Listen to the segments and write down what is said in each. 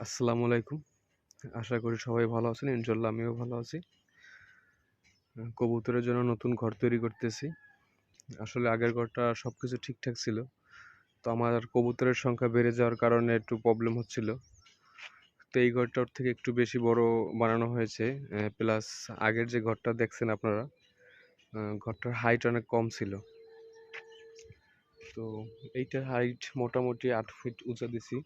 আসসালামু আলাইকুম। আশা করি সবাই ভালো আছেন ইনশাল্লাহ আমিও ভালো আছি। কবুতরের জন্য নতুন ঘর তৈরি করতেছি। আসলে আগের ঘরটা সব কিছু ঠিকঠাক ছিল। তো আমার কবুতরের সংখ্যা বেড়ে যাওয়ার কারণে একটু প্রবলেম হচ্ছিল। তো এই ঘরটার থেকে একটু বেশি বড় বানানো হয়েছে। প্লাস আগের যে ঘরটা দেখছেন আপনারা ঘরটার হাইট অনেক কম ছিল। তো এইটার হাইট মোটামুটি আট ফিট উঁচা দিছি।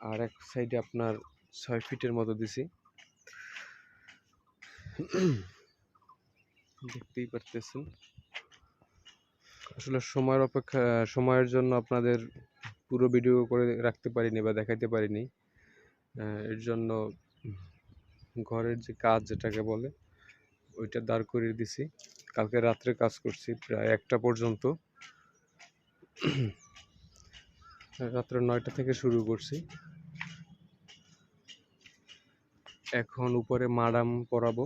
আর এক সাইডে আপনার ছয় ফিটের মতো দিছি। দেখতেই পারতেছেন। আসলে সময়ের অপেক্ষা, সময়ের জন্য আপনাদের পুরো ভিডিও করে রাখতে পারিনি বা দেখাইতে পারিনি। এর জন্য ঘরের যে কাজ যেটাকে বলে, ওইটা দাঁড় করিয়ে দিছি। কালকে রাত্রে কাজ করছি, প্রায় একটা পর্যন্ত। রাত্রে নয়টা থেকে শুরু করছি। এখন উপরে মাডাম পরাবো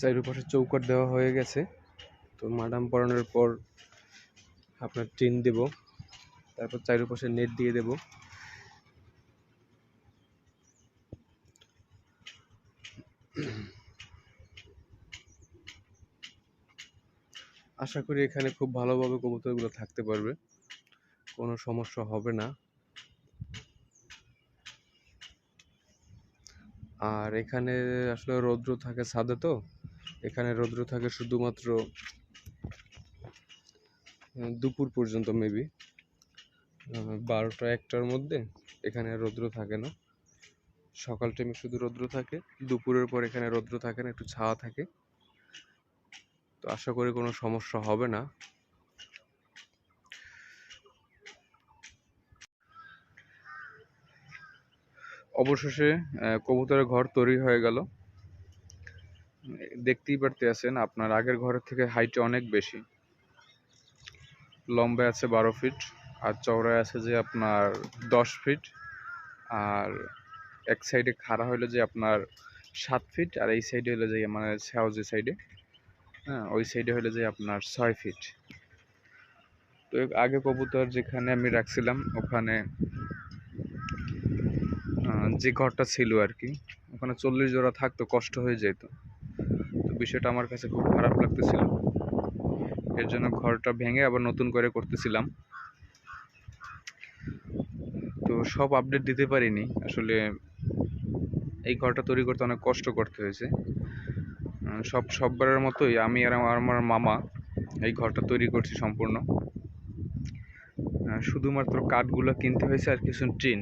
চারিপাশে চৌকাট দেওয়া হয়ে গেছে। তো মাডাম পরানোর পর আপনার টিন দেব, তারপর চারিপাশে নেট দিয়ে দেব। আশা করি এখানে খুব ভালোভাবে কবুতরগুলো থাকতে পারবে। কোনো সমস্যা হবে না। আর এখানে আসলে রৌদ্র থাকে ছাদে তো, এখানে রৌদ্র থাকে শুধুমাত্র দুপুর পর্যন্ত মেবি বারোটা একটার মধ্যে এখানে রৌদ্র থাকে না। সকাল টাইমে শুধু রৌদ্র থাকে, দুপুরের পর এখানে রৌদ্র থাকে না, একটু ছাওয়া থাকে। তো আশা করি কোনো সমস্যা হবে না। অবশেষে কবুতরের ঘর তৈরি হয়ে গেল। দেখতেই পারতে আছেন, আপনার আগের ঘরের থেকে হাইট অনেক বেশি। লম্বায় আছে বারো ফিট আর চওড়ায় আছে যে আপনার দশ ফিট আর এক সাইডে খাড়া হইল যে আপনার সাত ফিট আর এই সাইডে হলো যে মানে যে সাইডে হ্যাঁ ওই সাইডে হলো যে আপনার ছয় ফিট তো আগে কবুতর যেখানে আমি রাখছিলাম, ওখানে যে ঘরটা ছিল আর কি, ওখানে চল্লিশ জোড়া থাকতো, কষ্ট হয়ে যেত তো বিষয়টা আমার কাছে খুব খারাপ লাগতেছিল। এর জন্য ঘরটা ভেঙে আবার নতুন করে করতেছিলাম। তো সব আপডেট দিতে পারিনি। আসলে এই ঘরটা তৈরি করতে অনেক কষ্ট করতে হয়েছে। সব, সববারের মতোই আমি আর আমার মামা এই ঘরটা তৈরি করছি সম্পূর্ণ। শুধুমাত্র কাঠগুলো কিনতে হয়েছে আর কিছু টিন।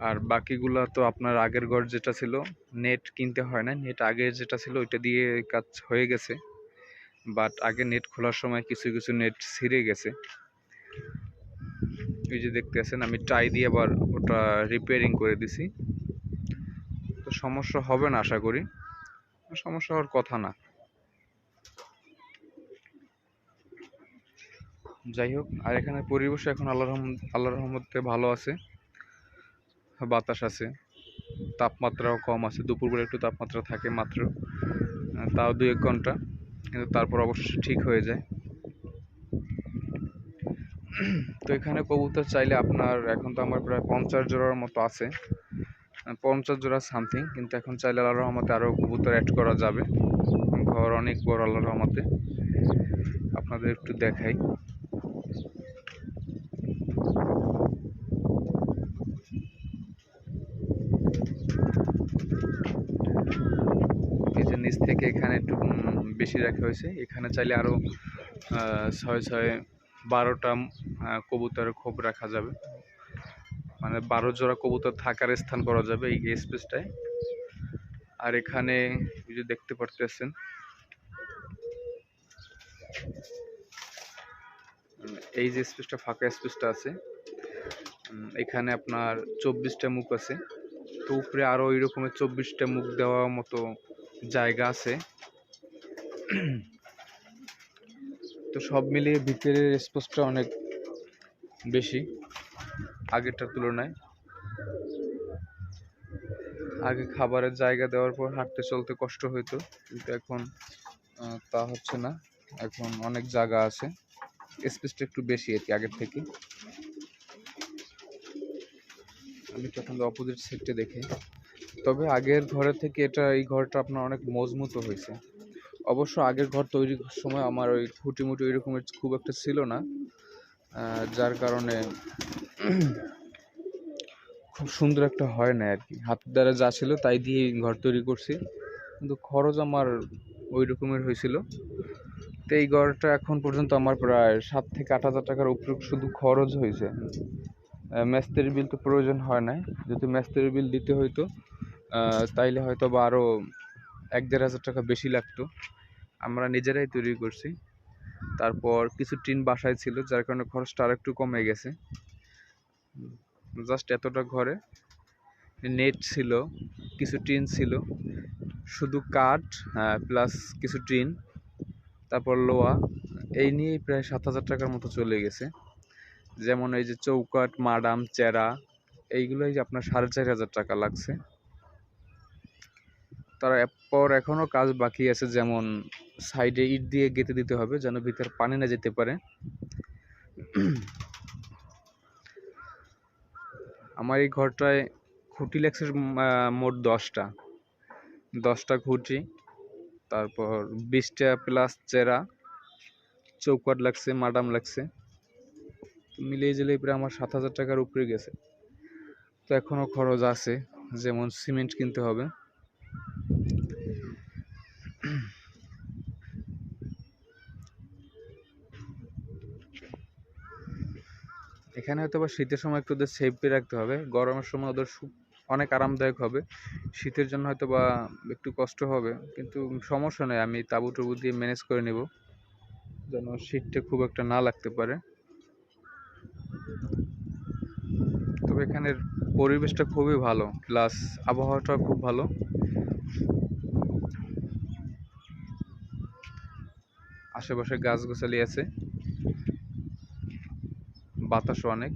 আর বাকিগুলো তো আপনার আগের ঘর যেটা ছিল নেট কিনতে হয় না। নেট আগের যেটা ছিল, ওইটা দিয়ে কাজ হয়ে গেছে। বাট আগে নেট খোলার সময় কিছু কিছু নেট ছিঁড়ে গেছে। এই যে দেখতে আছেন, আমি টাই দিয়ে আবার ওটা রিপেয়ারিং করে দিছি। তো সমস্যা হবে না, আশা করি। সমস্যা হওয়ার কথা না। যাই হোক, আর এখানে পরিবেশ এখন আল্লাহ আল্লাহ রহমতে ভালো আছে। বাতাস আছে, তাপমাত্রাও কম আছে। দুপুরবেলা একটু তাপমাত্রা থাকে মাত্র তাও দু এক ঘণ্টা, কিন্তু তারপর অবশ্য ঠিক হয়ে যায়। তো এখানে কবুতর চাইলে আপনার এখন তো আমার প্রায় পঞ্চাশ জোড়ার মতো আছে। পঞ্চাশ জোড়া সামথিং, কিন্তু এখন চাইলে আল্লাহ রহমতে আরও কবুতর অ্যাড করা যাবে। ঘর অনেক বড় আল্লাহ রহমতে। আপনাদের একটু দেখাই। নিচ থেকে এখানে একটু বেশি রাখা হয়েছে। এখানে চাইলে আরও ছয় ছয় বারোটা আহ, কবুতরের খোপ রাখা যাবে। মানে বারো জোড়া কবুতর থাকার স্থান করা যাবে এই স্পেসটায় আর এখানে এই যে দেখতে পারতেছেন এই যে স্পেসটা ফাঁকা স্পেসটা আছে এখানে আপনার চব্বিশটা মুখ আছে। তো উপরে আরও ওই রকমের চব্বিশটা মুখ দেওয়া মতো জায়গা আছে। তো সব মিলিয়ে ভিতরের স্পেসটা অনেক বেশি, আগেরটার তুলনায়। আগে খাবারের জায়গা দেওয়ার পর হাঁটতে চলতে কষ্ট হইতো, কিন্তু এখন তা হচ্ছে না। এখন অনেক জায়গা আছে। স্পেসটা একটু বেশি আর কি আগের থেকে। আমি এখন অপোজিট সাইডটা দেখি। তবে আগের ঘরের থেকে এটা, এই ঘরটা আপনার অনেক মজবুত হয়েছে। অবশ্য আগের ঘর তৈরির সময় আমার ওই খুঁটি মুটি ওই রকমের খুব একটা ছিল না যার কারণে খুব সুন্দর একটা হয় না আর কি। হাতের দ্বারা যা ছিল তাই দিয়ে ঘর তৈরি করছি। কিন্তু খরচ আমার ওই রকমের হয়েছিল। তো এই ঘরটা এখন পর্যন্ত আমার প্রায় সাত থেকে আট হাজার টাকার উপরে শুধু খরচ হয়েছে। মেস্ত্রির বিল তো প্রয়োজন হয় না যদি মেস্ত্রির বিল দিতে হইতো তাইলে হয়তো বা আরও এক দেড় হাজার টাকা বেশি লাগতো। আমরা নিজেরাই তৈরি করছি। তারপর কিছু টিন বাসায় ছিল, যার কারণে খরচটা আর একটু কমে গেছে। জাস্ট এতটা ঘরে নেট ছিল, কিছু টিন ছিল। শুধু কাঠ প্লাস কিছু টিন, তারপর লোহা এই নিয়েই প্রায় সাত হাজার টাকার মতো চলে গেছে। যেমন এই যে চৌকাঠ, মাডাম, চেরা, এইগুলোই আপনার সাড়ে চার হাজার টাকা লাগছে। তারপর এখনও কাজ বাকি আছে যেমন সাইডে ইট দিয়ে গেঁথে দিতে হবে যেন ভিতরে পানি না যেতে পারে। আমার এই ঘরটায় খুঁটি লাগছে মোট দশটা। দশটা খুঁটি, তারপর বিশটা প্লাস চেরা চৌকাট লাগছে, মাডাম লাগছে। মিলিয়ে জিলিয়ে প্রায় আমার সাত হাজার টাকার উপরে গেছে। তো এখনও খরচ আছে, যেমন সিমেন্ট কিনতে হবে। এখানে হয়তো বা শীতের সময় একটু ওদের সেফটি রাখতে হবে। গরমের সময় ওদের অনেক আরামদায়ক হবে। শীতের জন্য হয়তো বা একটু কষ্ট হবে। কিন্তু সমস্যা নেই, আমি তাবু টুবু দিয়ে ম্যানেজ করে নেব। যেন শীতটা খুব একটা না লাগতে পারে। তবে এখানের পরিবেশটা খুবই ভালো। প্লাস আবহাওয়াটা খুব ভালো। আশেপাশে গাছগাছালি আছে। বাতাসও অনেক।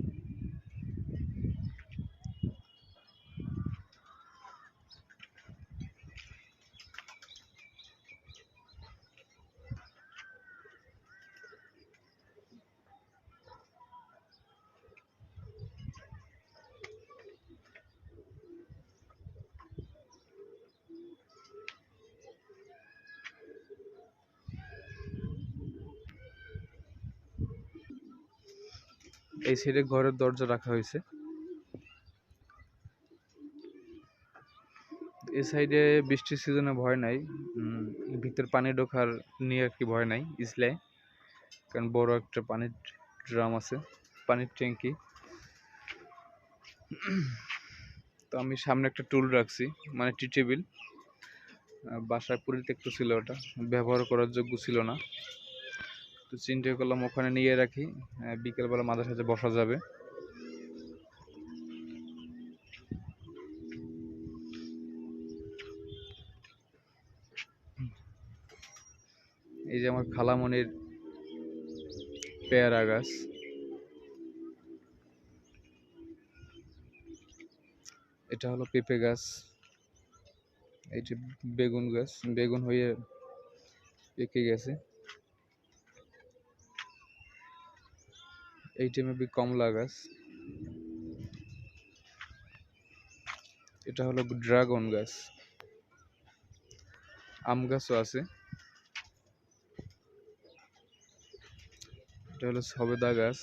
এই সাইডে ঘরের দরজা রাখা হয়েছে। এই সাইডে বৃষ্টির সিজনে ভয় নাই। ভিতর পানি ঢোকার নিয়ে আর কি ভয় নাই, ইসলায়। কারণ বড় একটা পানির ড্রাম আছে, পানির ট্যাঙ্কি। তো আমি সামনে একটা টুল রাখছি মানে টি টেবিল। বাসায় পরিত্যক্ত ছিল ওটা, ব্যবহার করার যোগ্য ছিল না। তো চিন্তা করলাম, ওখানে নিয়ে রাখি। বিকেলবেলা সাথে বসা যাবে। এই যে আমার খালামনির পেয়ারা গাছ। এটা হলো পেঁপে গাছ। এই যে বেগুন গাছ। বেগুন হয়ে পেকে গেছে। এইটা মেবি কমলা গাছ। এটা হলো ড্রাগন গাছ। আম গাছও আছে। এটা হলো সবেদা গাছ।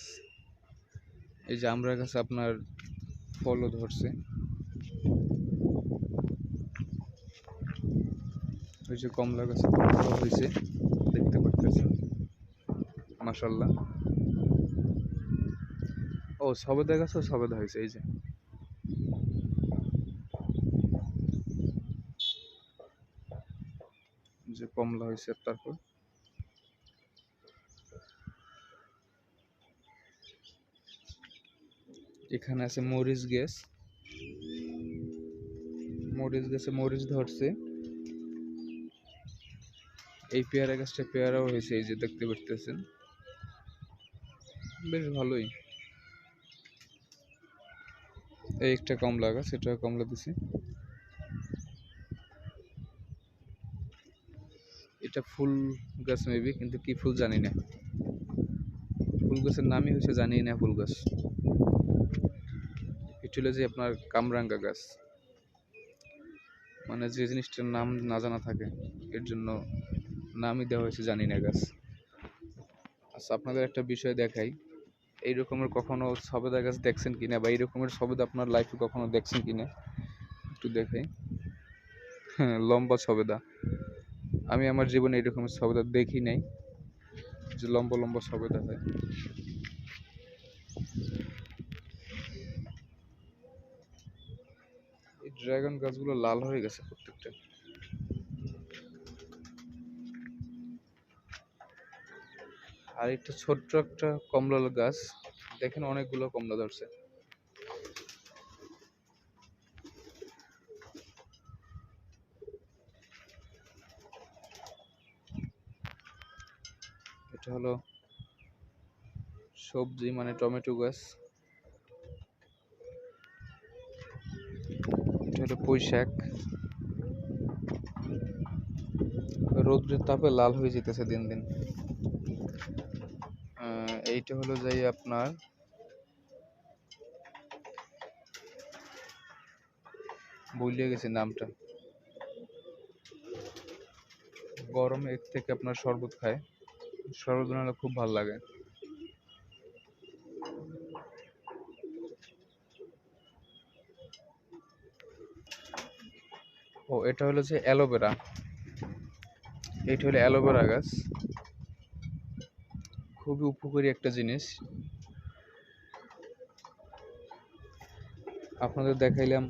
এই যে আমরা গাছ আপনার ফলও ধরছে। ওই যে কমলা গাছে হয়েছে, দেখতে পাচ্ছেন মাসাল্লাহ ও সবেদা গাছও সবেদা হয়েছে, এই যে। যে কমলা হয়েছে তারপর? এখানে আছে মরিচ গ্যাস। মরিচ গাছে মরিচ ধরছে। এই পেয়ারা গাছটা পেয়ারাও হয়েছে, এই যে দেখতে পারতেছেন। বেশ ভালোই। এই একটা কমলা গাছ, এটা কমলা দিছি। এটা ফুল গাছ মেবি কিন্তু কি ফুল জানি না। ফুল গাছের নামই হচ্ছে জানি না ফুল গাছ। এটা হলো যে আপনার কামরাঙ্গা গাছ। মানে যে জিনিসটার নাম না জানা থাকে, এর জন্য নামই দেওয়া হয়েছে জানি না গাছ। আচ্ছা আপনাদের একটা বিষয় দেখাই। এই রকমের কখনো সবেদা গাছ দেখছেন কিনা বা এই রকমের সবেদা আপনার লাইফে কখনো দেখছেন কিনা? একটু দেখাই। হ্যাঁ লম্বা সবেদা। আমি আমার জীবনে এই রকমের সবেদা দেখি নাই। যে লম্বা লম্বা সবেদা হয়। ড্রাগন গাছগুলো লাল হয়ে গেছে আর একটা ছোট্ট একটা কমলা গাছ। দেখেন অনেকগুলো কমলা ধরছে। এটা হলো সবজি মানে টমেটো গাছ। এটা হলো পুঁই শাক রৌদ্রের তাপে লাল হয়ে যেতেছে দিন দিন। এইটা হলো যাই আপনার ভুলিয়ে গেছি নামটা। গরম এর থেকে আপনার শরবত খায়। শরবত বানালে খুব ভালো লাগে। ও, এটা হলো যে অ্যালোভেরা। এটা হলো অ্যালোভেরা গাছ। খুবই উপকারী একটা জিনিস। আপনাদের দেখাইলাম,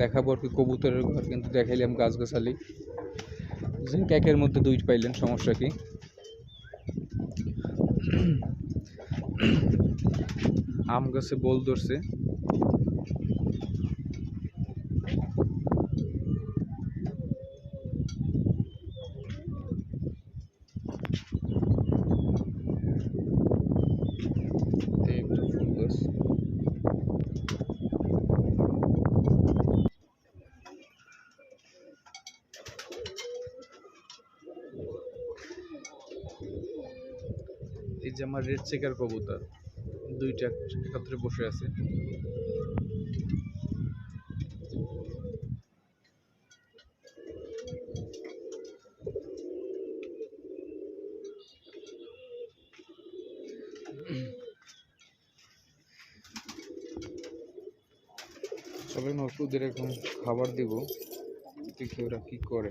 দেখাবো আর কি কবুতরের ঘর, কিন্তু দেখাইলাম গাছগাছালি। জিঙ্ক একের মধ্যে দুই পাইলেন, সমস্যা কি? আম গাছে বল ধরছে এই একটা ফুল গাছ এই যে আমার রেড চেকার কবুতর, দুইটা একত্রে বসে আছে। সবাই নতুনদের এখন খাবার দিব, দেখি ওরা কি করে।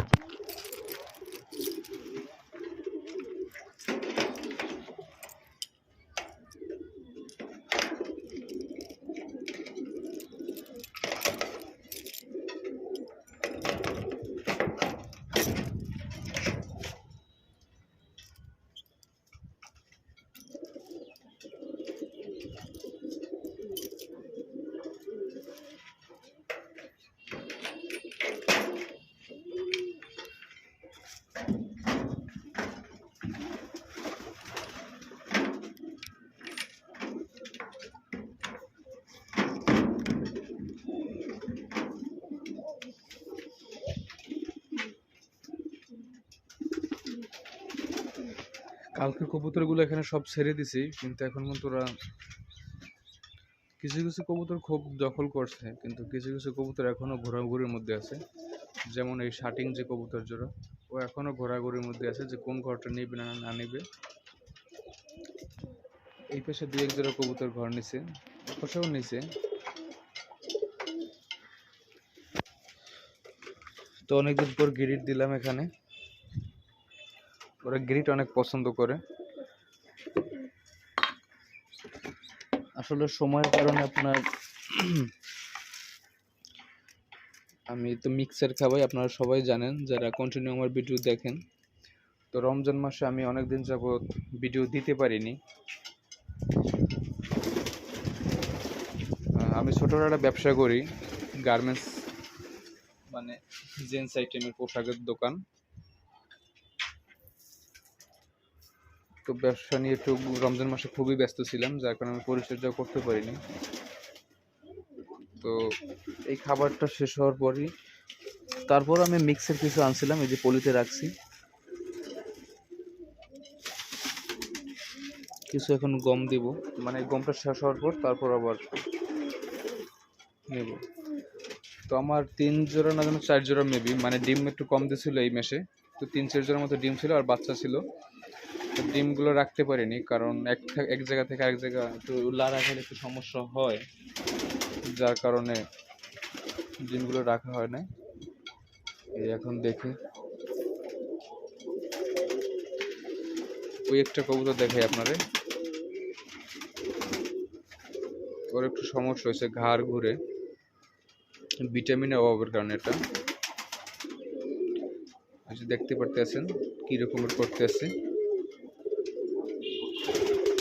কালকে কবুতরগুলো এখানে সব ছেড়ে দিছি, কিন্তু এখন ওরা কিছু কিছু কবুতর খুব দখল করছে, কিন্তু কিছু কিছু কবুতর এখনও ঘোরাঘুরির মধ্যে আছে। যেমন এই শাটিং যে কবুতর জোড়া, ও এখনও ঘোরাঘুরির মধ্যে আছে যে কোন ঘরটা নেবে না না নেবে। এই পাশে দুই এক জোড়া কবুতর ঘর নিছে পাশেও নিছে। তো অনেকদিন পর গিরিট দিলাম এখানে। ওরা গ্রিট অনেক পছন্দ করে। আসলে সময়ের কারণে আপনার আমি তো মিক্সার খাবাই আপনারা সবাই জানেন যারা কন্টিনিউ আমার ভিডিও দেখেন। তো রমজান মাসে আমি অনেক দিন যাবত ভিডিও দিতে পারিনি। আমি ছোটোর একটা ব্যবসা করি গার্মেন্টস মানে জেন্টস আইটেমের পোশাকের দোকান। তো ব্যবসা নিয়ে একটু রমজান মাসে খুবই ব্যস্ত ছিলাম, যার কারণে আমি পরিচর্যা করতে পারিনি। তো এই খাবারটা শেষ হওয়ার পরই তারপর আমি মিক্সের কিছু আনছিলাম, এই যে পলিতে রাখছি। কিছু এখন গম দিব মানে গমটা শেষ হওয়ার পর তারপর আবার নেব। তো আমার তিন জোড়া না যেন চার জোড়া মেবি মানে ডিম একটু কম দিছিল এই মেশে তো তিন চার জোড়ার মতো ডিম ছিল আর বাচ্চা ছিল। ডিমগুলো রাখতে পারিনি, কারণ এক এক জায়গা থেকে আরেক জায়গা একটু লাড়া খেলে একটু সমস্যা হয়, যার কারণে ডিমগুলো রাখা হয় না এই এখন দেখে। ওই একটা কবুতর দেখাই আপনারে। ওর একটু সমস্যা হয়েছে ঘাড় ঘুরে। ভিটামিনের অভাবের কারণে এটা। দেখতে পারতেছেন কি রকমের করতে আছে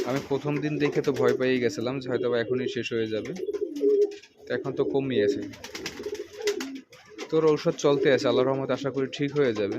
আমি প্রথম দিন দেখে তো ভয় পেয়ে গেছিলাম যে হয়তো এখনই শেষ হয়ে যাবে। তো এখন তো কমিয়েছে। তোর ঔষধ চলতে আছে আল্লাহ রহমত আশা করি ঠিক হয়ে যাবে।